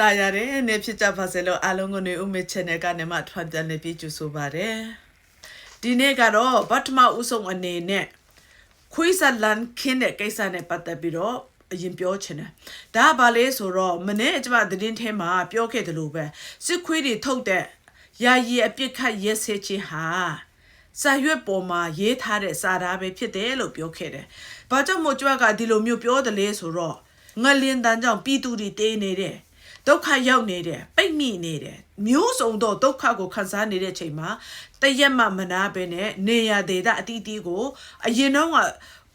တာရတယ်နေဖြစ်ကြပါစေလို့အားလုံးကိုနေဦးမေ channel ကနေမှထွန်ပြန်နေပြီးကြိုဆိုပါရစေဒီနေ့ကတော့ဗတ်ထမဦးဆုံးအနေနဲ့ခွေးဇလန်ခင်းတဲ့ကိစ္စနဲ့ပတ်သက်ပြီးတော့အရင်ပြောချင်တယ်ဒါကဘာလဲဆိုတော့မနေ့ကျမသတင်းထဲမှာပြောခဲ့တယ်လို့ပဲစစ်ခွေးတွေထုတ်တဲ့ယာယီအပြစ်ခတ်ရက်စဲခြင်းဟာစာရွက်ပေါ်မှာရေးထားတဲ့စာသားပဲဖြစ်တယ်လို့ပြောခဲ့တယ်။ဘာကြောင့်မို့ကြွကဒီလိုမျိုးပြောတယ်လဲဆိုတော့ငလင်တန်းကြောင့်ပြည်သူတွေတေးနေတယ်။ ဒုက္ခရောက်နေတယ်ပိတ်မိနေတယ်မျိုးစုံသောဒုက္ခကိုခံစားနေတဲ့အချိန်မှာတရက်မှမနာပဲနဲ့နေရဒေတာအတီးတီးကို အရင်တော့က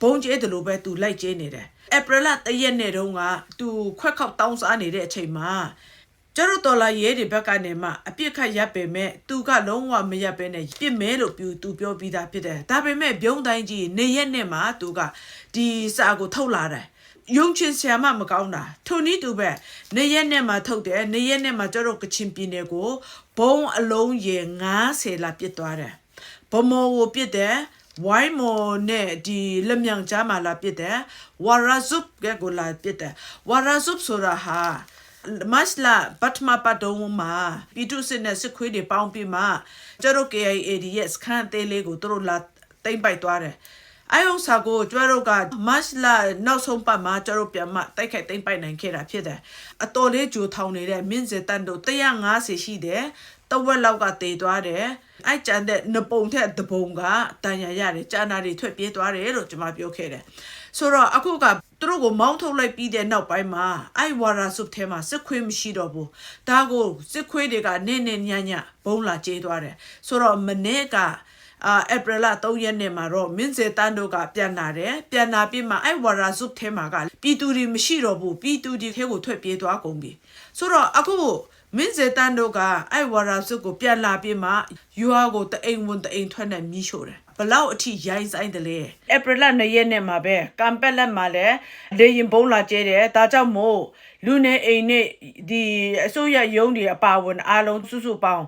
ဘုံကျဲတယ်လို့ပဲသူလိုက်ကျဲနေတယ်။ဧပြီလတရက်နဲ့တုန်းကသူခွက်ခောက်တောင်းစားနေတဲ့အချိန်မှာကျတော့တော်လာရဲတွေဘက်ကနေမှအပြစ်ခတ်ရပ်ပေမဲ့သူကလုံးဝမရပ်ပဲနဲ့ပြစ်မဲလို့ပြသူပြောပြီးသားဖြစ်တယ်ဒါပေမဲ့ပြုံးတိုင်းကြီးနေရက်နဲ့မှသူကဒီစာကိုထုတ်လာတယ် ယုံချင်းဆရာမမကောင်းတာထိုနည်းတူပဲနေရက်နဲ့မှထုတ်တယ်နေရက်နဲ့မှကျတော့ကချင်ပြည်နယ်ကိုဘုံအလုံးရေ90လာပြစ်သွားတယ်ဗမော်ကိုပြစ်တယ်ဝိုင်းမော်နဲ့ဒီလက်မြန်ကြားမှာလာပြစ်တယ်ဝါရာဇုပ်ကကိုလာပြစ်တယ်ဝါရာဇုပ်ဆိုတာဟာမတ်လာဘတ်မပတ်တုံးမှာပြည်သူစစ်နဲ့စစ်ခွေးတွေပေါင်းပြီးမှကျတော့ KIA ရဲ့စခန်းသေးလေးကိုသူတို့လာတိမ့်ပိုက်သွားတယ် အဲဥစ္စာကိုကျွဲတို့ကမတ်လာနောက်ဆုံးပတ်မှာကျွဲတို့ပြန်မှတိုက်ခိုက်တိမ့်ပိုက်နိုင်ခဲ့တာဖြစ်တယ်အတော်လေးဂျိုထောင်နေတဲ့မင်းစတန်တို့150ရှိတယ်တဝက်လောက်ကတေသွားတယ်အဲကြမ်းတဲ့နပုံထက်တပုံကတန်ရရတယ်ကြာနာတွေထွက်ပြေးသွားတယ်လို့ကျွန်မပြောခဲ့တယ်ဆိုတော့အခုကသူတို့ကိုမောင်းထုတ်လိုက်ပြီးတဲ့နောက်ပိုင်းမှာအိုက်ဝါရာဆုပ်ထဲမှာစစ်ခွေးမရှိတော့ဘူးဒါကိုစစ်ခွေးတွေကနင်းနေညညဘုံလာကျေးသွားတယ်ဆိုတော့မနေ့က အာဧပြီလ3ရက်နေ့မှာတော့မင်းစေတန်းတို့ကပြန်လာတယ်ပြန်လာပြီးမှအဲ့ဝါရာဇုပ်ထဲမှာကပြည်သူတွေမရှိတော့ဘူးပြည်သူတွေထဲကိုထွက်ပြေးသွားကုန်ပြီဆိုတော့အခုမင်းစေတန်းတို့ကအဲ့ဝါရာဇုပ်ကိုပြန်လာပြီးမှယူဟာကိုတအိမ်ဝင်တအိမ်ထွက်နဲ့မြီးရှို့တယ်ဘလောက်အထိရိုင်းဆိုင်တယ်လဲဧပြီလ2ရက်နေ့မှာပဲကမ်ပက်လက်မှာလည်းလေရင်ဘုံလာကျဲတယ်ဒါကြောင့်မို့လူနေအိမ်နဲ့ဒီအစိုးရရုံးတွေအပါဝင်အားလုံးစုစုပေါင်း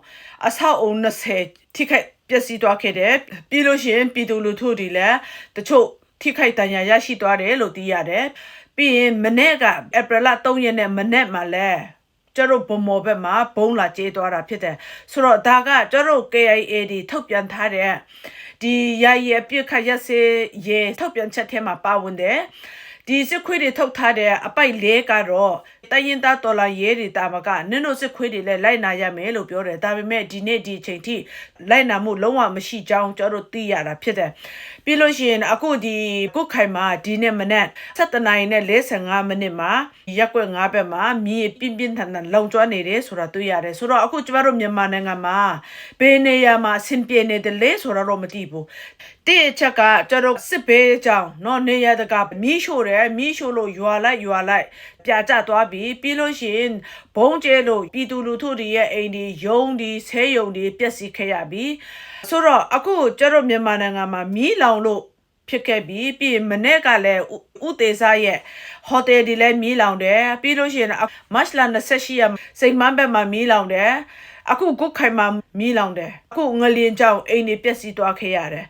အဆောက်အုံ20ထိခိုက် ပျက်စီးသွားခဲ့တယ်ပြီးလို့ရှိရင်ပြည်သူလူထုတွေလည်းတချို့ထိခိုက်ဒဏ်ရာရရှိသွားတယ်လို့သိရတယ်ပြီးရင်မနေ့ကဧပြီလ3ရက်နေ့မနေ့မှာလည်းကျတော့ဘမော်ဘက်မှာဘုံလာကျေးသွားတာဖြစ်တယ်ဆိုတော့ဒါကကျတော့ KIA ဒီထုတ်ပြန်ထားတဲ့ဒီယာယီအပြစ်ခတ်ရက်စေရေထုတ်ပြန်ချက်ထဲမှာပါဝင်တယ် ဒီစစ်ခွေးတွေထုတ်ထားတဲ့အပိုက်လေးကတော့တရင်သားတော်လာရဲတွေတာမကနင်တို့စစ်ခွေးတွေလည်းလိုက်နာရမယ်လို့ပြောတယ်ဒါပေမဲ့ဒီနေ့ဒီအချိန်ထိလိုက်နာမှုလုံးဝမရှိကြောင်းကျွန်တော်တို့သိရတာဖြစ်တယ်ပြီးလို့ရှိရင်အခုဒီကုတ်ခိုင်မှာဒီနေ့မနက်7နာရီနဲ့45မိနစ်မှာရက်ွက်9ဘက်မှာမြေပြင်းပြင်းထန်ထန်လုံကျွမ်းနေတယ်ဆိုတာတွေ့ရတယ်ဆိုတော့အခုကျမတို့မြန်မာနိုင်ငံမှာဘယ်နေရာမှာဆင်ပြေနေတယ်လဲဆိုတာတော့မသိဘူးတိအချက်ကကျတော့စစ်ဘေးကြောင့်เนาะနေရတကမီးရှို့တယ် ်မီးရှို့လို့ရွာလိုက်ရွာလိုက်ပြာကျသွားပြီပြီးလို့ရှိရင်ဘုံကျဲလို့ပြည်သူလူထုတွေရဲ့အိမ်ဒီယုံဒီဆဲယုံဒီပျက်စီးခဲ့ရပြီဆိုတော့အခုကျတော့မြန်မာနိုင်ငံမှာမီးလောင်လို့ဖြစ်ခဲ့ပြီးပြီးမနေ့ကလည်းဥသေးစားရဲ့ဟိုတယ်ဒီလည်းမီးလောင်တယ်ပြီးလို့ရှိရင်မတ်လ28ရက်စိန်မန်းဘက်မှာမီးလောင်တယ်အခုကုတ်ခိုင်မှာမီးလောင်တယ်အခုငလင်းကြောင်အိမ်တွေပျက်စီးသွားခဲ့ရတယ်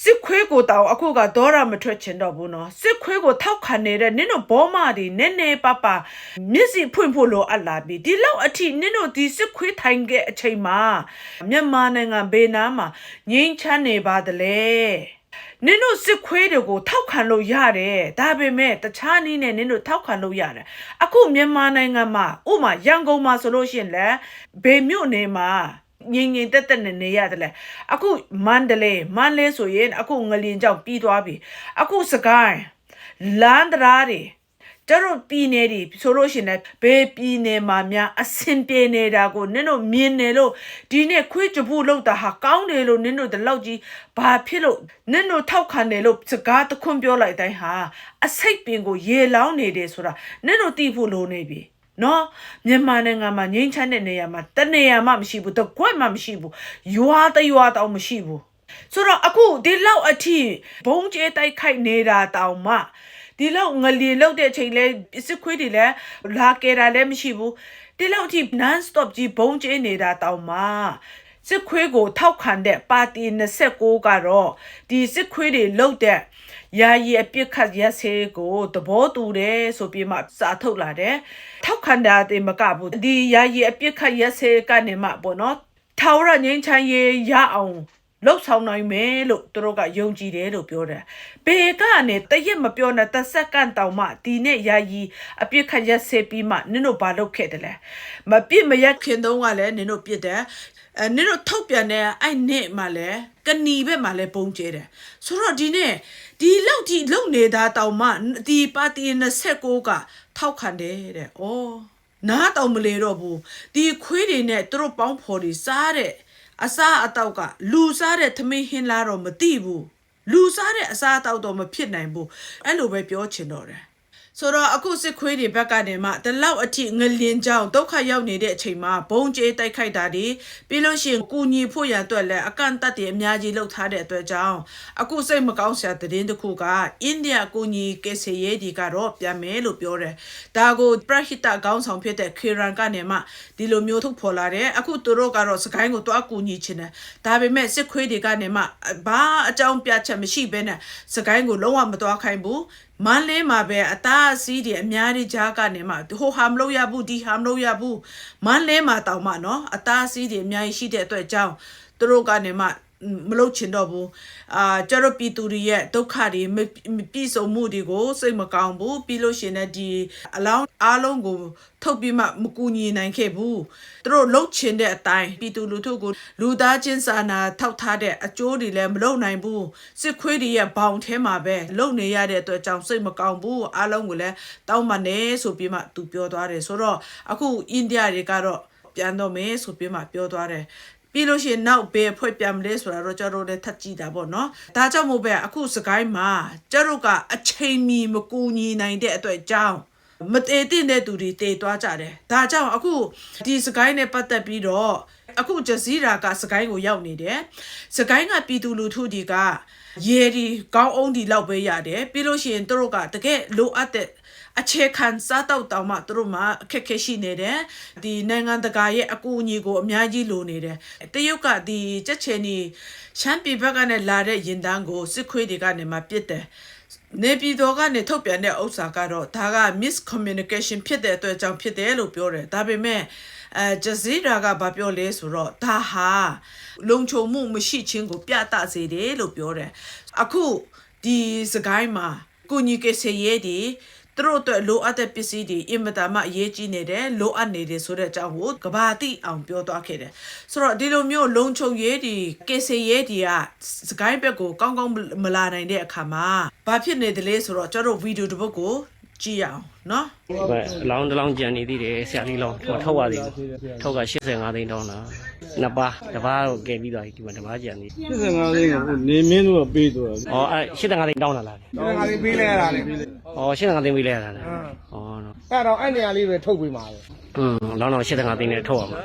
စစ်ခွေးကိုတောင်အခုကဒေါရမထွက်ချင်တော့ဘူးနော်စစ်ခွေးကိုထောက်ခံနေတဲ့နင်တို့ဘောမတွေနည်းနည်းပပမျက်စိဖွင့်ဖို့လိုအပ်လာပြီဒီလောက်အထိနင်တို့ဒီစစ်ခွေးထိုင်ခဲ့အချိန်မှာမြန်မာနိုင်ငံဘေးနားမှာငိမ့်ချမ်းနေပါသလဲနင်တို့စစ်ခွေးတွေကိုထောက်ခံလို့ရတယ်ဒါပေမဲ့တခြားနည်းနဲ့နင်တို့ထောက်ခံလို့ရတယ်အခုမြန်မာနိုင်ငံမှာဥမာရန်ကုန်မှာဆိုလို့ရှိရင်လည်းဘေမြို့နယ်မှာ ငိမ့်ငိမ့်တက်တက်နဲ့နေရတယ်လေအခုမန္တလေးမန္တလေးဆိုရင်အခုငလင်ကြောင့်ပြီးသွားပြီအခုစကိုင်းလန်ဒရာတွေကျတော့ပြည်နယ်တွေဆိုလို့ရှိရင်ဘယ်ပြည်နယ်မှာများအဆင်ပြေနေတာကိုနင်တို့မြင်နေလို့ဒီနေ့ခွေးကြဘူးလောက်တာဟာကောင်းတယ်လို့နင်တို့ဒီလောက်ကြီးဘာဖြစ်လို့နင်တို့ထောက်ခံတယ်လို့စကားတခွန်းပြောလိုက်တိုင်းဟာအစိတ်ပင်ကိုရေလောင်းနေတယ်ဆိုတာနင်တို့သိဖို့လိုနေပြီ နော်မြန်မာနိုင်ငံမှာငိမ့်ချမ်းတဲ့နေရာမှာတနေရာမှမရှိဘူးတကွက်မှမရှိဘူးရွာတရွာတောင်မရှိဘူးဆိုတော့အခုဒီလောက်အထိဘုံကျဲတိုက်ခိုက်နေတာတောင်မှဒီလောက်ငလီလောက်တဲ့အချိန်လဲစစ်ခွေးတွေလဲလာကဲတာလည်းမရှိဘူးဒီလောက်အထိ non stop ကြီးဘုံကျဲနေတာတောင်မှစစ်ခွေးကိုထောက်ခံတဲ့ပါတီ29ကတော့ဒီစစ်ခွေးတွေလုတ်တဲ့ ယာယီအပြစ်ခတ်ရက်စေးကိုသဘောတူတယ်ဆိုပြီးမှစာထုတ်လာတယ်ထောက်ခံတာတင်မကဘူးဒီယာယီအပြစ်ခတ်ရက်စေးကနေမှပေါ့နော်ထာဝရငြိမ်းချမ်းရေးရအောင်လှုပ်ဆောင်နိုင်မယ်လို့သူတို့ကယုံကြည်တယ်လို့ပြောတယ်။ဘေကနေတရက်မပြောနဲ့တစ်စက္ကန့်တောင်မှဒီနဲ့ယာယီအပြစ်ခတ်ရက်စေးပြီးမှနင်တို့ဘာလုပ်ခဲ့တယ်လဲ။မပြစ်မရက်ခင်တုန်းကလည်းနင်တို့ပြစ်တယ်။အဲနင်တို့ထုတ်ပြန်တဲ့အဲ့နေ့မှလည်း ကဏီဘက်မှလည်းပုံကျဲတယ်။ဆိုတော့ဒီနေ့ဒီလောက်ဒီလုံနေတာတောင်မှဒီပါတီ29ကထောက်ခံတယ်တဲ့။အော်နားတောင်မလေတော့ဘူး။ဒီခွေးတွေနဲ့သူတို့ပေါင်းဖော်တွေစားတဲ့အစားအသောက်ကလူစားတဲ့သမင်းဟင်းလားတော့မသိဘူးလူစားတဲ့အစားအသောက်တော့မဖြစ်နိုင်ဘူးအဲ့လိုပဲပြောချင်တော့တယ် ဆိုတော့အခုစစ်ခွေးတွေဘက်ကနေမှတလောက်အထိငလင်ကြောင်ဒုက္ခရောက်နေတဲ့အချိန်မှာဘုံကျေးတိုက်ခိုက်တာဒီပြီးလို့ရှိရင်ကုညီဖို့ရန်အတွက်လည်းအကန့်အသတ်တွေအများကြီးလှုပ်ထားတဲ့အတွက်ကြောင့်အခုစိတ်မကောင်းစရာသတင်းတစ်ခုကအိန္ဒိယကုညီကေဆေရဲဒီကတော့ပြန်မယ်လို့ပြောတယ်ဒါကိုပရဟိတခေါင်းဆောင်ဖြစ်တဲ့ခေရန်ကနေမှဒီလိုမျိုးထုတ်ဖော်လာတယ်အခုသူတို့ကတော့စကိုင်းကိုတွားကူညီချင်တယ်ဒါပေမဲ့စစ်ခွေးတွေကနေမှဘာအကြောင်းပြချက်မရှိဘဲနဲ့စကိုင်းကိုလုံးဝမတွားခိုင်းဘူး မန်းလေးမှာပဲအသားအစီးတွေအများကြီးကြားကနေမှဟိုဟာမလို့ရဘူးဒီဟာမလို့ရဘူးမန်းလေးမှာတောင်မှနော်အသားအစီးတွေအများကြီးရှိတဲ့အတွက်ကြောင့်သူတို့ကနေမှ မလုပ်ချင်တော့ဘူးအာကျတော့ပြည်သူတွေရဲ့ဒုက္ခတွေမပြည့်စုံမှုတွေကိုစိတ်မကောင်းဘူးပြီးလို့ရှိရင်လည်းဒီအလောင်းအားလုံးကိုထုတ်ပြီးမှမကူညီနိုင်ခဲ့ဘူးသူတို့လှုပ်ချင်တဲ့အတိုင်းပြည်သူလူထုကိုလူသားချင်းစာနာထောက်ထားတဲ့အကျိုးတွေလည်းမလုပ်နိုင်ဘူးစစ်ခွေးတွေရဲ့ဘောင်ထဲမှာပဲလုံနေရတဲ့အတွက်ကြောင့်စိတ်မကောင်းဘူးအားလုံးကိုလည်းတောင်းပန်နေဆိုပြီးမှသူပြောသွားတယ်ဆိုတော့အခုအိန္ဒိယတွေကတော့ပြန်တော့မယ်ဆိုပြီးမှပြောသွားတယ် ပြီးလို့ရှိရင်နောက်ဘယ်ဖွဲ့ပြန်မလဲဆိုတာတော့ကျတို့လည်းထပ်ကြည့်တာပေါ့နော်ဒါကြောင့်မို့ပဲအခုစကိုင်းမှာကျတို့ကအချိန်မီမကူညီနိုင်တဲ့အတွက်ကြောင့်မတည်တဲ့သူတွေတည်သွားကြတယ်ဒါကြောင့်အခုဒီစကိုင်းနဲ့ပတ်သက်ပြီးတော့ အခုဂျဇီရာကစကိုင်းကိုရောက်နေတယ်စကိုင်းကပြည်သူလူထုတွေကရေဒီကောင်းအောင်ဒီလောက်ပဲရတယ်ပြီးလို့ရှိရင်တို့ကတကယ်လိုအပ်တဲ့အခြေခံစားတော့တောင်မှသူတို့မှအခက်ခဲရှိနေတယ်ဒီနိုင်ငံတကာရဲ့အကူအညီကိုအများကြီးလိုနေတယ်တရုတ်ကဒီချက်ချင်နီရှမ်းပြည်ဘက်ကနေလာတဲ့ရင်တန်းကိုစစ်ခွေးတွေကနေမှပြစ်တယ်နေပြည်တော်ကနေထုတ်ပြန်တဲ့ဥစ္စာကတော့ဒါက miscommunication ဖြစ်တဲ့အတွက်ကြောင့်ဖြစ်တယ်လို့ပြောတယ်ဒါပေမဲ့ အဲဂျဇီရာကဘာပြောလဲဆိုတော့ဒါဟာလုံခြုံမှုမရှိခြင်းကို ပြသစေတယ်လို့ပြောတယ်အခုဒီစကိုင်းမှာကုညီကစေရဲဒီသူတို့အတွက်လိုအပ်တဲ့ပစ္စည်းတွေအင်မတန်မှအရေးကြီးနေတယ်လိုအပ်နေတယ်ဆိုတဲ့အကြောင်းကိုကဘာတိအောင်ပြောသွားခဲ့တယ်ဆိုတော့ဒီလိုမျိုးလုံချုံရေးဒီကေဆေရေးဒီကစကိုင်းဘက်ကိုကောင်းကောင်းမလာနိုင်တဲ့အခါမှာဘာဖြစ်နေတယ်လဲဆိုတော့ကျွန်တော်ဗီဒီယိုတစ်ပုဒ်ကို ကြည့်ရအောင်နော်ဘယ်အလောင်းတစ်လောင်းကြံနေသေးတယ်ဆရာလေးလောင်းဟိုထုတ်ရသေးတယ်ထုတ်က85သိန်းတောင်းတာနှစ်ပါးတစ်ပါးတော့ကဲပြီးသွားပြီဒီမှာတစ်ပါးကြံနေ85သိန်းကိုနေမင်းတို့ကပေးသွားတယ်ဩအဲ85သိန်းတောင်းတာလားဒီငါလေးပေးလဲရတာလေဩ85သိန်းပြီးလဲရတာလားဩနော်အဲ့တော့အဲ့နေရာလေးပဲထုတ်ပေးမှာပဲอืมလောင်းတော့85သိန်းနဲ့ထုတ်ရမှာ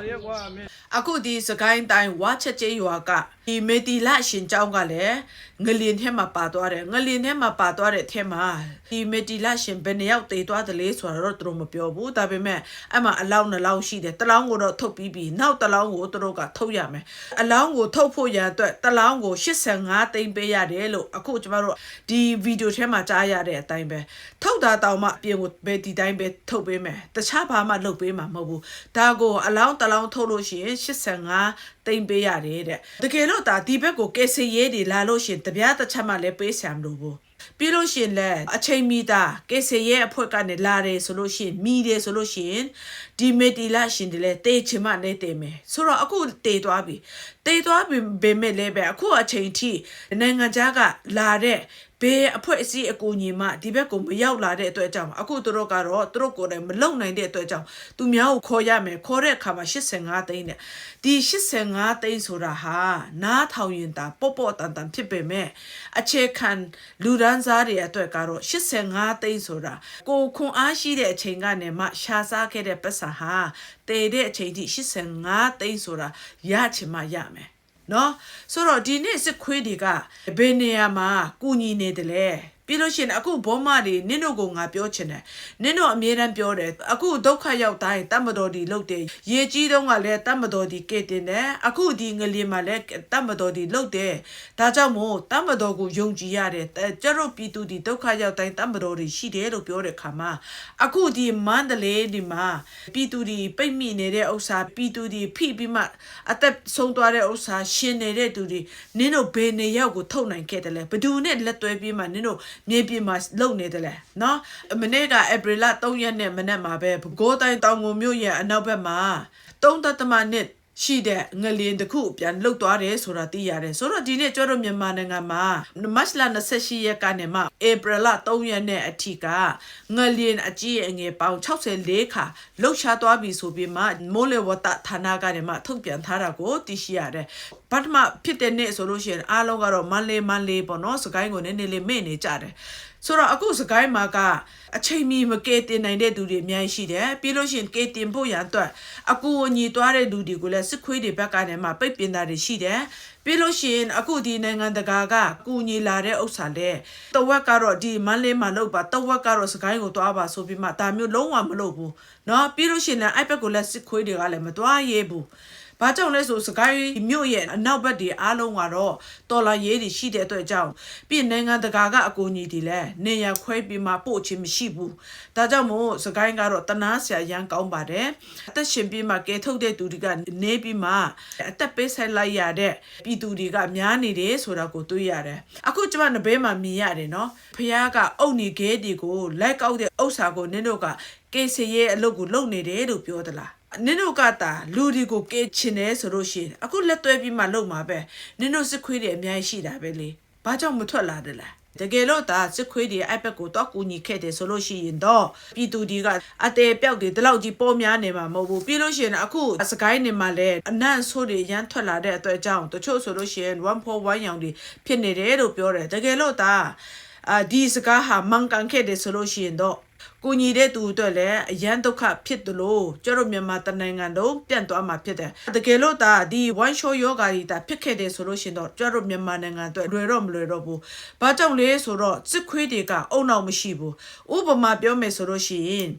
အခုဒီစကိုင်းတိုင်းဝါချက်ကျေးရွာကဒီမေတီလရှင်ကျောင်းကလည်း ငလင်ထဲမှာပါသွားတယ်ငလင်ထဲမှာပါသွားတဲ့အထက်မှာဒီမေတီလရှင်ဘယ်နှစ်ယောက်တည်သွားတယ်လဲဆိုတာတော့သူတို့မပြောဘူးဒါပေမဲ့အဲ့မှာအလောင်းနှလောင်းရှိတယ်တလောင်းကိုတော့ထုတ်ပြီးပြီနောက်တလောင်းကိုသူတို့ကထုတ်ရမယ်အလောင်းကိုထုတ်ဖို့ရန်အတွက်တလောင်းကို85သိန်းပေးရတယ်လို့အခုကျမတို့ဒီဗီဒီယိုထဲမှာကြားရတဲ့အတိုင်းပဲထုတ်တာတောင်မှပြင်ကိုပဲဒီတိုင်းပဲထုတ်ပေးမယ်တခြားဘာမှလုပ်ပေးမှာမဟုတ်ဘူးဒါကိုအလောင်းတလောင်းထုတ်လို့ရှိရင်85သိန်းပေးရတယ်တဲ့တကယ်လို့ဒါဒီဘက်ကိုကယ်ဆယ်ရေးတွေလာလို့ရှိရင်တပြားတစ်ချက်မှလည်းပေးဆံမလို့ဘူးပြီးလို့ရှိရင်လည်းအချိန်မီတာကယ်ဆယ်ရေးအဖွဲ့ကနေလာတယ်ဆိုလို့ရှိရင်မီတယ်ဆိုလို့ရှိရင်ဒီမီတီလာရှင်တွေလည်းတေးချင်မှလည်းတေးမယ်ဆိုတော့အခုတေးသွားပြီ တေးသွားပြီပေမဲ့လည်းပဲအခုအချိန်ထိနိုင်ငံခြားကလာတဲ့ဘေးအဖွဲ့အစည်းအကူအညီမှဒီဘက်ကိုမရောက်လာတဲ့အတွက်ကြောင့်အခုသူတို့ကတော့သူတို့ကိုယ်တိုင်မလုံနိုင်တဲ့အတွက်ကြောင့်သူများကိုခေါ်ရမယ်ခေါ်တဲ့အခါမှာ85သိန်းနဲ့ဒီ85သိန်းဆိုတာဟာနားထောင်ရင်တာပေါ့ပေါ့တန်တန်ဖြစ်ပေမဲ့အခြေခံလူဒန်းစားတွေအတွက်ကတော့85သိန်းဆိုတာကိုခွန်အားရှိတဲ့အချိန်ကနေမှရှာစားခဲ့တဲ့ပတ်စာဟာ တည်တဲ့အချိန်ထိ85သိန်းဆိုတာရချင်မှရမယ်နော်ဆိုတော့ဒီနေ့စစ်ခွေးတွေကဘယ်နေရာမှာကုညီနေတယ်လဲ ပြီးလို့ရှိရင်အခုဘောမတွေနင်းတို့ကိုငါပြောချင်တယ်နင်းတို့အမြဲတမ်းပြောတယ်အခုဒုက္ခရောက်တိုင်းတတ်မတော်ဒီလုတ်တယ်ရေကြီးတုန်းကလည်းတတ်မတော်ဒီကဲတင်တယ်အခုဒီငလျင်မှာလည်းတတ်မတော်ဒီလုတ်တယ်ဒါကြောင့်မို့တတ်မတော်ကိုယုံကြည်ရတယ်အဲကျတို့ပြည်သူဒီဒုက္ခရောက်တိုင်းတတ်မတော်တွေရှိတယ်လို့ပြောတဲ့ခါမှာအခုဒီမန္တလေးဒီမှာပြည်သူဒီပိတ်မိနေတဲ့ဥစ္စာပြည်သူဒီဖိပြီးမှအသက်ဆုံးသွားတဲ့ဥစ္စာရှင်နေတဲ့သူတွေနင်းတို့ဘယ်နေရောက်ကိုထုတ်နိုင်ခဲ့တယ်လဲဘယ်သူနဲ့လက်တွဲပြီးမှနင်းတို့မြေပြင်မှာလုံနေတယ်လဲနော်မနေ့ကဧပြီလ3ရက်နေ့မနေ့မှာပဲဘကိုးတိုင်းတောင်ကုန်မြို့ရဲ့အနောက်ဘက်မှာ3တသမနှစ် ရှိတဲ့ငလျင်တစ်ခုပြန်လှုပ်သွားတယ်ဆိုတာသိရတယ်ဆိုတော့ဒီနေ့ကျတော့မြန်မာနိုင်ငံမှာမတ်လ28ရက်ကနေမှဧပြီလ3ရက်နေ့အထိကငလျင်အကြီးအငယ်ပေါင်း64ခါလှုပ်ရှားသွားပြီဆိုပြီးမှမိုးလေဝသဌာနကနေမှထုတ်ပြန်ထားတာကိုသိရှိရတယ်ပထမဖြစ်တဲ့နေ့ဆိုလို့ရှိရင်အားလုံးကတော့မန်လေးမန်လေးပေါ့နော်စကိုင်းကိုနည်းနည်းလေးမေ့နေကြတယ် ဆိုတော့အခုစကိုင်းမှာကအချိန်မီမကဲတင်နိုင်တဲ့သူတွေအများကြီးရှိတယ်ပြီးလို့ရှိရင်ကဲတင်ဖို့ရန်အတွက်အကူအညီသွားတဲ့လူတွေကိုလည်းစစ်ခွေးတွေဘက်ကနေမှပိတ်ပင်တာတွေရှိတယ်ပြီးလို့ရှိရင်အခုဒီနိုင်ငံတကာကကူညီလာတဲ့ဥစ္စာလဲတဝက်ကတော့ဒီမန်လေးမှာလုပ်ပါတဝက်ကတော့စကိုင်းကိုသွားပါဆိုပြီးမှဒါမျိုးလုံးဝမလုပ်ဘူးเนาะပြီးလို့ရှိရင်လည်းအဲ့ဘက်ကိုလည်းစစ်ခွေးတွေကလည်းမသွားရဲဘူး ။ ဘာကြောင့်လဲဆိုစကိုင်းမြို့ရဲ့အနောက်ဘက်တွေအားလုံးကတော့တော်လာရေးတွေရှိတဲ့အတွက်ကြောင့်ပြည်နိုင်ငံတကာကအကူအညီတွေလည်းနေရခွဲပြီးမှပို့ခြင်းမရှိဘူး။ဒါကြောင့်မို့စကိုင်းကတော့တနာဆရာရန်ကောင်းပါတယ်။အသက်ရှင်ပြီးမှကဲထုတ်တဲ့သူတွေကနေပြီးမှအသက်ပေးဆိုင်လိုက်ရတဲ့ပြည်သူတွေကများနေတယ်ဆိုတာကိုတွေ့ရတယ်။အခုကျွန်မနဘေးမှာမြင်ရတယ်နော်။ဖះကအုတ်နေခဲတွေကိုလက်ကောက်တဲ့ဥစ္စာကိုနင်းတို့ကကေစီရဲ့အလုပ်ကိုလုပ်နေတယ်လို့ပြောသလား။ နင်တို့ကတာလူတွေကိုကဲချင်တယ်ဆိုလို့ရှိရင်အခုလက်သွဲပြီးမှလုံမှာပဲနင်တို့စစ်ခွေးတွေအများကြီးရှိတာပဲလေဘာကြောင့်မထွက်လာတယ်လဲတကယ်လို့ဒါစစ်ခွေးတွေအဲ့ဘက်ကိုတော့ကူညီခဲ့တယ်ဆိုလို့ရှိရင်တော့ပြည်သူတွေကအတဲပြောက်တွေဒီလောက်ကြီးပေါ်များနေမှာမဟုတ်ဘူးပြီးလို့ရှိရင်အခုစကိုင်းနေမှာလဲအနန့်ဆိုးတွေရမ်းထွက်လာတဲ့အတွက်ကြောင့်တချို့ဆိုလို့ရှိရင်141ရောင်တွေဖြစ်နေတယ်လို့ပြောတယ်တကယ်လို့ဒါအာဒီစကားဟာမှန်ကန်ခဲ့တယ်ဆိုလို့ရှိရင်တော့ ကိုညီတဲ့သူအတွက်လည်းအရန်ဒုက္ခဖြစ်တယ်လို့ကျတို့မြန်မာတနိုင်ငံလုံးပြန့်သွားမှာဖြစ်တယ်တကယ်လို့ဒါဒီ one show yoga ကြီးဒါဖြစ်ခဲ့တယ်ဆိုလို့ရှရင်တော့ကျတို့မြန်မာနိုင်ငံအတွက်လွယ်တော့မလွယ်တော့ဘူးဘာကြောင့်လဲဆိုတော့စစ်ခွေးတွေကအုံနောက်မရှိဘူးဥပမာပြောမယ်ဆိုလို့ရှိရင်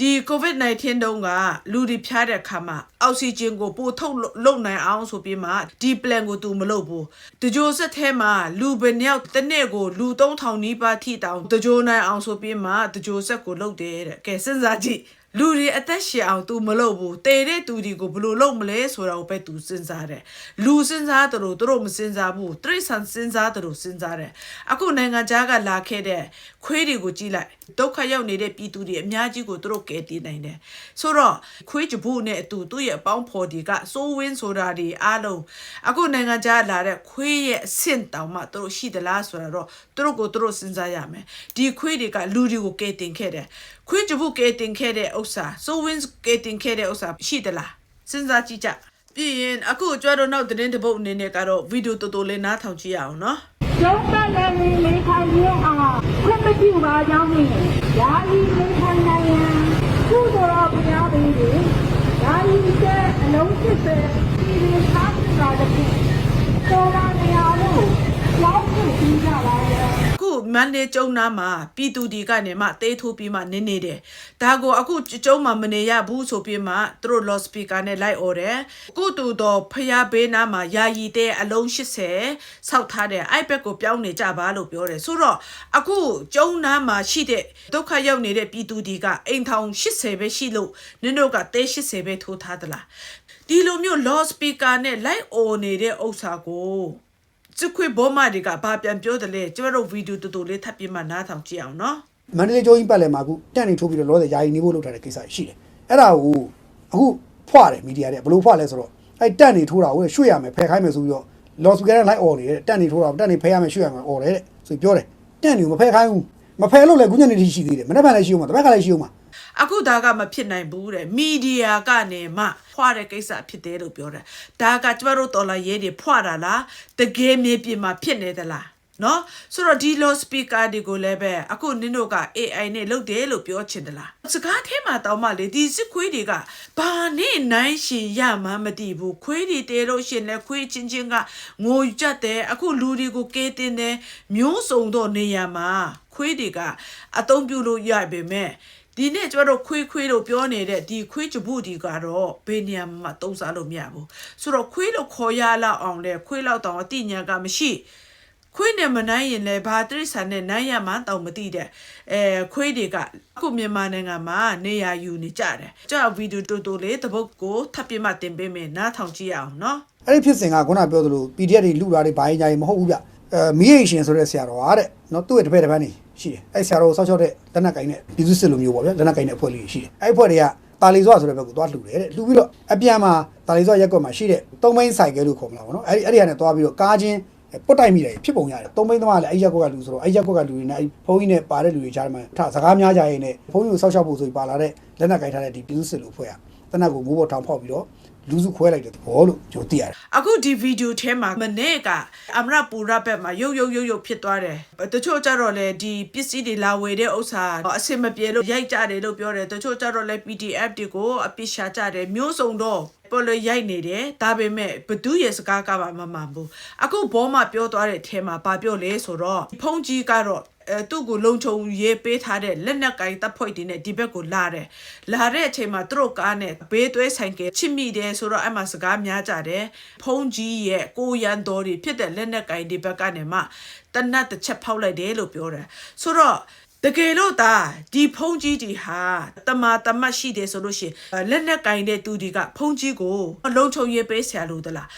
ဒီ covid-19 တုန်းကလူတွေဖျားတဲ့အခါမှာအောက်ဆီဂျင်ကိုပို့ထုတ်လုံနိုင်အောင်ဆိုပြီးမှဒီ plan ကိုသူမလုပ်ဘူးတကြိုဆက်ထဲမှာလူဘယ်နှစ်ယောက်တစ်နေ့ကိုလူ3000နီးပါးထိတောင်တကြိုနိုင်အောင်ဆိုပြီးမှတကြိုဆက်ကိုလုပ်တယ်တဲ့ကဲစဉ်းစားကြည့် လူတွေအသက်ရှင်အောင် तू မလုပ်ဘူးတေတဲ့သူတွေကိုဘယ်လိုလုပ်မလဲဆိုတာကိုပဲ तू စဉ်းစားတယ်လူစဉ်းစားတယ်လို့သူတို့မစဉ်းစားဘူးတရိษံစဉ်းစားတယ်လို့စဉ်းစားတယ်အခုနိုင်ငံခြားကလာခဲ့တဲ့ခွေးတွေကိုကြည့်လိုက်ဒုက္ခရောက်နေတဲ့ပြည်သူတွေအများကြီးကိုသူတို့ကယ်တင်နိုင်တယ်ဆိုတော့ခွေးကြဘူးနဲ့အတူသူ့ရဲ့အပေါင်းဖော်တွေကစိုးဝင်းဆိုတာတွေအားလုံးအခုနိုင်ငံခြားလာတဲ့ခွေးရဲ့အဆင့်တောင်မှသူတို့ရှိသလားဆိုတာတော့သူတို့ကိုသူတို့စဉ်းစားရမယ်ဒီခွေးတွေကလူတွေကိုကယ်တင်ခဲ့တယ် ခွေးကြဘူးကယ်တင်ခဲ့တဲ့ဥစ္စာစိုးဝင်းကယ်တင်ခဲ့တဲ့ဥစ္စာရှိသလားစဉ်းစားကြည့်ကြပြီးရင်အခုကျွတ်တော့နောက်သတင်းတစ်ပုတ်အနေနဲ့ကတော့ဗီဒီယိုတော်တော်လေးနားထောင်ကြည့်ရအောင်နော်ကျုံးမလည်းနေနေထိုင်ရင်းအားခွင့်မပြုပါကြောင်းနဲ့ယာယီနေထိုင်နိုင်ရန်ကုသိုလ်တော်ဘုရားပေးသည်ယာယီတဲ့အလုံးစစ်ပဲဒီဒီသားပြတာတည်းတော်လာနေရလို့ကြောင်းကိုပြီးကြပါရဲ့အခု မန်လေးကျုံနာမှာပြည်သူဒီကနေမှတေးထိုးပြီးမှနင်းနေတယ်ဒါကိုအခုကျုံမှာမနေရဘူးဆိုပြီးမှသူတို့ loud speaker နဲ့လိုက်អော်တယ်အခုတူတော့ဖျားဘေးနားမှာယာယီတဲ့အလုံး80စောက်ထားတဲ့ iPad ကိုပြောင်းနေကြပါလို့ပြောတယ်ဆိုတော့အခုကျုံနာမှာရှိတဲ့ဒုက္ခရောက်နေတဲ့ပြည်သူဒီကအိမ်ထောင်80ပဲရှိလို့နင်တို့ကတေး80ပဲထိုးထားသလားဒီလိုမျိုး loud speaker နဲ့လိုက်អော်နေတဲ့ဥစ္စာကို စစ်ခွေဘောမတွေကဘာပြန်ပြောတယ်လဲကျမတို့ဗီဒီယိုတူတူလေးထပ်ပြီးမှနားထောင်ကြည့်အောင်နော်မန္တလေးကျိုးကြီးပတ်လည်မှာအခုတက်နေထိုးပြီးတော့လောဆယ်ယာယီနေဖို့လုပ်ထားတဲ့ကိစ္စရှိတယ်အဲ့ဒါကိုအခုဖွာတယ်မီဒီယာတွေဘယ်လိုဖွာလဲဆိုတော့အဲ့တက်နေထိုးတာကိုရွှေ့ရမယ်ဖယ်ခိုင်းမယ်ဆိုပြီးတော့လော်စပီကာနဲ့လိုက်អော်နေတဲ့တက်နေထိုးတာတက်နေဖယ်ရမယ်ရွှေ့ရမယ်អော်တယ်တဲ့ဆိုပြီးပြောတယ်တက်နေကိုမဖယ်ခိုင်းဘူးမဖယ်လို့လည်းခုညနေထိရှိသေးတယ်မနေ့ကလည်းရှိဦးမှာတပတ်ကလည်းရှိဦးမှာ အခုဒါကမဖြစ်နိုင်ဘူးတဲ့မီဒီယာကနေမှဖွာတဲ့ကိစ္စဖြစ်တယ်လို့ပြောတယ်ဒါကကျမတို့တော်လာရေးတွေဖွာတာလားတကယ်မြေပြင်မှာဖြစ်နေသလားနော်ဆိုတော့ဒီလို speaker တွေကိုလည်းပဲအခုနင်တို့က AI နဲ့လုပ်တယ်လို့ပြောချင်တယ်လားစကားထဲမှာတောင်းမှလေဒီစစ်ခွေးတွေကဘာနဲ့နိုင်ရှင်ရမှန်းမသိဘူးခွေးတွေတဲလို့ရှင်လဲခွေးချင်းချင်းကငိုကြတယ်အခုလူတွေကိုကဲတင်တယ်မျိုးစုံတော့နေရမှာခွေးတွေကအတုံးပြုလို့ရပေမဲ့ ဒီနေ့ကျမတို့ခွေးခွေးလို့ပြောနေတဲ့ဒီခွေးချပုဒီကတော့ဘယ်နေရာမှာတုံးစားလို့မရဘူးဆိုတော့ခွေးလို့ခေါ်ရလောက်အောင်လဲခွေးလောက်တောင်အတိညာကမရှိခွေးနဲ့မနိုင်ရင်လည်းဘာတိရစ္ဆာန်နဲ့နိုင်ရမှန်းတောင်မသိတဲ့အဲခွေးတွေကအခုမြန်မာနိုင်ငံမှာနေရယူနေကြတယ်ကြောက်ဗီဒီယိုတူတူလေးတစ်ပုတ်ကိုထပ်ပြမတင်ပေးမယ်နားထောင်ကြည့်ရအောင်နော်အဲ့ဒီဖြစ်စဉ်ကခုနပြောသလို PDF တွေလူတာတွေဘာရင်ညာရင်မဟုတ်ဘူးဗျ အဲမီးရိရှင်ဆိုတဲ့ဆရာတော်ဟာတဲ့နော်သူ့ရဲ့တစ်ဖက်တစ်ဖက်နေရှိတယ်အဲ့ဆရာတော်ကိုစောက်ချောက်တဲ့လက်နက်ကင်တဲ့ပြည်သူစစ်လိုမျိုးပေါ့ဗျလက်နက်ကင်တဲ့အဖွဲ့လေးရှိတယ်အဲ့အဖွဲ့တွေကတာလီဇွာဆိုတဲ့ဘက်ကိုသွားလှူတယ်တဲ့လှူပြီးတော့အပြန်မှာတာလီဇွာရက်ကွက်မှာရှိတဲ့သုံးဘိန်းဆိုင်ကဲလို့ခေါ်မလားပေါ့နော်အဲ့ဒီအဲ့ဒီကနေသွားပြီးတော့ကားချင်းပုတ်တိုက်မိတယ်ဖြစ်ပုံရတယ်သုံးဘိန်းသမားလည်းအဲ့ရက်ကွက်ကလူဆိုတော့အဲ့ရက်ကွက်ကလူတွေနဲ့အဲ့ဘုန်းကြီးနဲ့ပါတဲ့လူတွေကြားမှာထစကားများကြရင်နဲ့ဘုန်းကြီးကိုစောက်ချောက်ဖို့ဆိုပြီးပါလာတဲ့လက်နက်ကင်ထားတဲ့ဒီပြည်သူစစ်လိုအဖွဲ့ကတနက်ကိုမိုးပေါ်ထောင်ဖောက်ပြီးတော့ လူစုခွဲလိုက်တဲ့သဘောလို့ကျွန်တော်သိရတယ်အခုဒီဗီဒီယိုထဲမှာမနေ့ကအမရပူရဘက်မှာရုပ်ရုပ်ရုပ်ရုပ်ဖြစ်သွားတယ်တချို့ကြတော့လေဒီပစ္စည်းတွေလာဝယ်တဲ့ဥစ္စာအဆင်မပြေလို့ရိုက်ကြတယ်လို့ပြောတယ်တချို့ကြတော့လေ PDF တွေကိုအပိရှာကြတယ်မျိုးစုံတော့ပေါ်လို့ရိုက်နေတယ်ဒါပေမဲ့ဘသူရဲ့စကားကပါမမှန်ဘူးအခုဘောမှာပြောသွားတဲ့အဲမှာဘာပြောလဲဆိုတော့ဖုန်ကြီးကတော့ အဲသူ့ကိုလုံခြုံရေးပေးထားတဲ့လက်နက်ကင်တပ်ဖွဲ့တွေနဲ့ဒီဘက်ကိုလာတယ်လာတဲ့အချိန်မှာသူတို့ကားနဲ့ဘေးသွဲဆိုင်ကချစ်မိတယ်ဆိုတော့အဲ့မှာစကားများကြတယ်ဖုန်ကြီးရဲ့ကိုရန်တော်တွေဖြစ်တဲ့လက်နက်ကင်ဒီဘက်ကနေမှတနတ်တစ်ချက်ဖောက်လိုက်တယ်လို့ပြောတယ်ဆိုတော့ တကယ်လို့ဒါဒီဖုန်ကြီးဒီဟာတမာတမတ်ရှိတယ်ဆိုလို့ရှိရင်လက်နက်ကင်တဲ့သူတွေကဖုန်ကြီးကိုလုံခြုံရေးပေးဆရာလို့သလား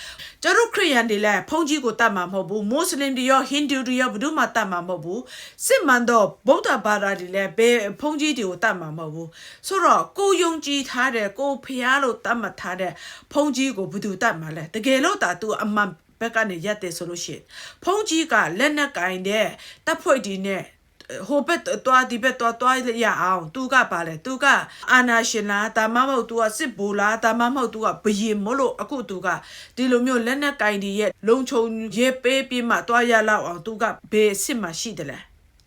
ကျတို့ခရိယန်တွေလည်းဖုန်ကြီးကိုတတ်မှာမဟုတ်ဘူးမွတ်စလင်တွေရောဟိန္ဒူတွေရောဘယ်သူမှတတ်မှာမဟုတ်ဘူးစစ်မှန်တော့ဗုဒ္ဓဘာသာတွေလည်းဘယ်ဖုန်ကြီးတွေကိုတတ်မှာမဟုတ်ဘူးဆိုတော့ကိုယုံကြည်ထားတဲ့ကိုဖျားလို့တတ်မှတ်ထားတဲ့ဖုန်ကြီးကိုဘယ်သူတတ်မှာလဲတကယ်လို့ဒါသူအမှန်ဘက်ကနေရက်တယ်ဆိုလို့ရှိရင်ဖုန်ကြီးကလက်နက်ကင်တဲ့တပ်ဖွဲ့ဒီနဲ့ ဟိုဘက်သွားဒီဘက်သွားသွားရအောင်သူကပါလေသူကအာနာရှင်လားဒါမှမဟုတ်သူကစစ်ဘူလားဒါမှမဟုတ်သူကဘယင်မလို့အခုသူကဒီလိုမျိုးလက်နက်ကင်ဒီရဲ့လုံချုံရေးပေးပြီးမှသွားရလောက်အောင်သူကဘေးစစ်မှရှိတယ်လေ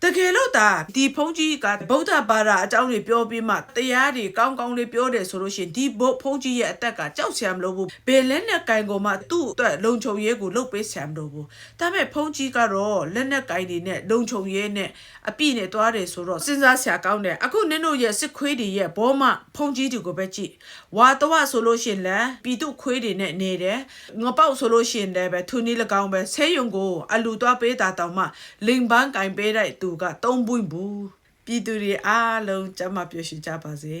တကယ်လို့ဒါဒီဖုန်ကြီးကဗုဒ္ဓဘာသာအကြောင်းတွေပြောပြီးမှတရားတွေကောင်းကောင်းလေးပြောတယ်ဆိုလို့ရှိရင်ဒီဘုဖုန်ကြီးရဲ့အသက်ကကြောက်စရာမလိုဘူးဘယ်လက်နဲ့ကင်ကိုမှသူ့အတွက်လုံခြုံရေးကိုလုတ်ပေးစရာမလိုဘူးဒါပေမဲ့ဖုန်ကြီးကတော့လက်နဲ့ကင်တွေနဲ့လုံခြုံရေးနဲ့အပြည့်နဲ့သွားတယ်ဆိုတော့စဉ်းစားစရာကောင်းတယ်အခုနင်တို့ရဲ့စစ်ခွေးတွေရဲ့ဘောမဖုန်ကြီးတွေကိုပဲကြည့်ဝါတော့ဆိုလို့ရှိရင်လည်းပြည်သူခွေးတွေနဲ့နေတယ်ငပေါက်ဆိုလို့ရှိရင်လည်းပဲသူနီ၎င်းပဲဆဲယုံကိုအလူသွားပေးတာတောင်မှလိန်ပန်းကင်ပေးတဲ့သူကသုံးပွင့်ဘူးပြည်သူတွေအားလုံးကျမ်းမာပျော်ရွှင်ကြပါစေ